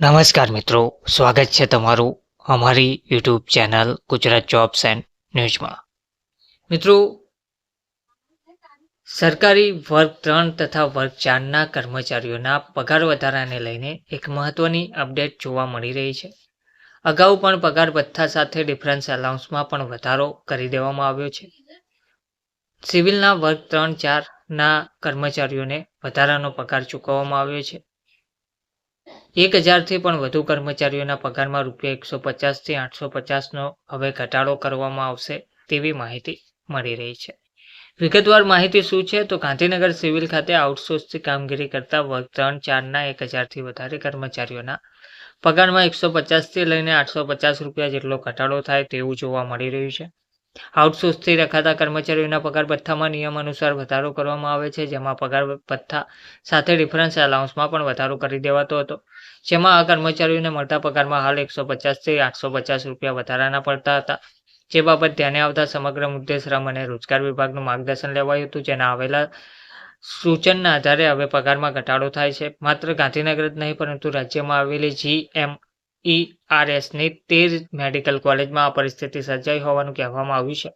નમસ્કાર મિત્રો, સ્વાગત છે તમારું અમારી YouTube channel Gujarat jobs and ન્યૂઝમાં મિત્રો, સરકારી વર્ગ ત્રણ તથા વર્ગ ચારના કર્મચારીઓના પગાર વધારાને લઈને એક મહત્વની અપડેટ જોવા મળી રહી છે. અગાઉ પણ પગાર ભથ્થા સાથે ડિફરન્સ એલાઉન્સમાં પણ વધારો કરી દેવામાં આવ્યો છે. સિવિલના વર્ગ ત્રણ ચારના કર્મચારીઓને વધારાનો પગાર ચૂકવવામાં આવ્યો છે. એક હજારથી પણ વધુ કર્મચારીઓના પગારમાં રૂપિયા એકસો પચાસથી આઠસો પચાસનો હવે ઘટાડો કરવામાં આવશે તેવી માહિતી મળી રહી છે. વિગતવાર માહિતી શું છે? તો ગાંધીનગર સિવિલ ખાતે આઉટસોર્સથી કામગીરી કરતા વર્ગ ત્રણ ચારના એક હજારથી વધારે કર્મચારીઓના પગારમાં એકસો પચાસથી લઈને આઠસો પચાસ રૂપિયા જેટલો ઘટાડો થાય તેવું જોવા મળી રહ્યું છે. આઉટસોર્સથી રખાતા કર્મચારીઓના પગાર ભથ્થામાં નિયમ અનુસાર વધારો કરવામાં આવે છે, જેમાં પગાર ભથ્થા સાથે ડિફરન્સ એલાઉન્સમાં પણ વધારો કરી દેવાતો હતો. જેમાં આ કર્મચારીઓને મળતા પગારમાં હાલ એકસો પચાસથી આઠસો પચાસ રૂપિયા વધારાના પડતા હતા. જે બાબત ધ્યાને આવતા સમગ્ર મુદ્દે શ્રમ અને રોજગાર વિભાગનું માર્ગદર્શન લેવાયું હતું, જેના આવેલા સૂચનના આધારે હવે પગારમાં ઘટાડો થાય છે. માત્ર ગાંધીનગર જ નહીં, પરંતુ રાજ્યમાં આવેલી જી એમ ઈઆરએસની તેર મેડિકલ કોલેજમાં આ પરિસ્થિતિ સર્જાઈ હોવાનું કહેવામાં આવ્યું છે.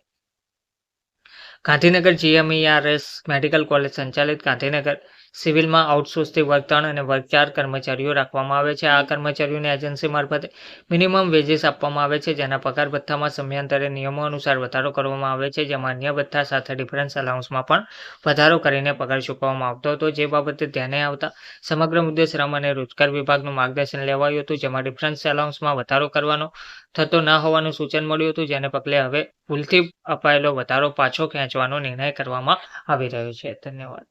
ગાંધીનગર જીએમઈઆરએસ મેડિકલ કોલેજ સંચાલિત ગાંધીનગર સિવિલમાં આઉટસોર્સથી વર્ગ ત્રણ અને વર્ગ ચાર કર્મચારીઓ રાખવામાં આવે છે. આ કર્મચારીઓને એજન્સી મારફતે મિનિમમ વેજીસ આપવામાં આવે છે, જેના પગાર ભથ્થામાં સમયાંતરે નિયમો અનુસાર વધારો કરવામાં આવે છે, જેમાં અન્ય ભથ્થા સાથે ડિફરન્સ અલાઉન્સમાં પણ વધારો કરીને પગાર ચૂકવવામાં આવતો હતો. જે બાબતે ધ્યાને આવતા સમગ્ર મુદ્દે શ્રમ અને રોજગાર વિભાગનું માર્ગદર્શન લેવાયું હતું, જેમાં ડિફરન્સ એલાઉન્સમાં વધારો કરવાનો થતો ન હોવાનું સૂચન મળ્યું હતું, જેને પગલે હવે ભૂલથી અપાયેલો વધારો પાછો ખેંચવાનો નિર્ણય કરવામાં આવી રહ્યો છે. ધન્યવાદ.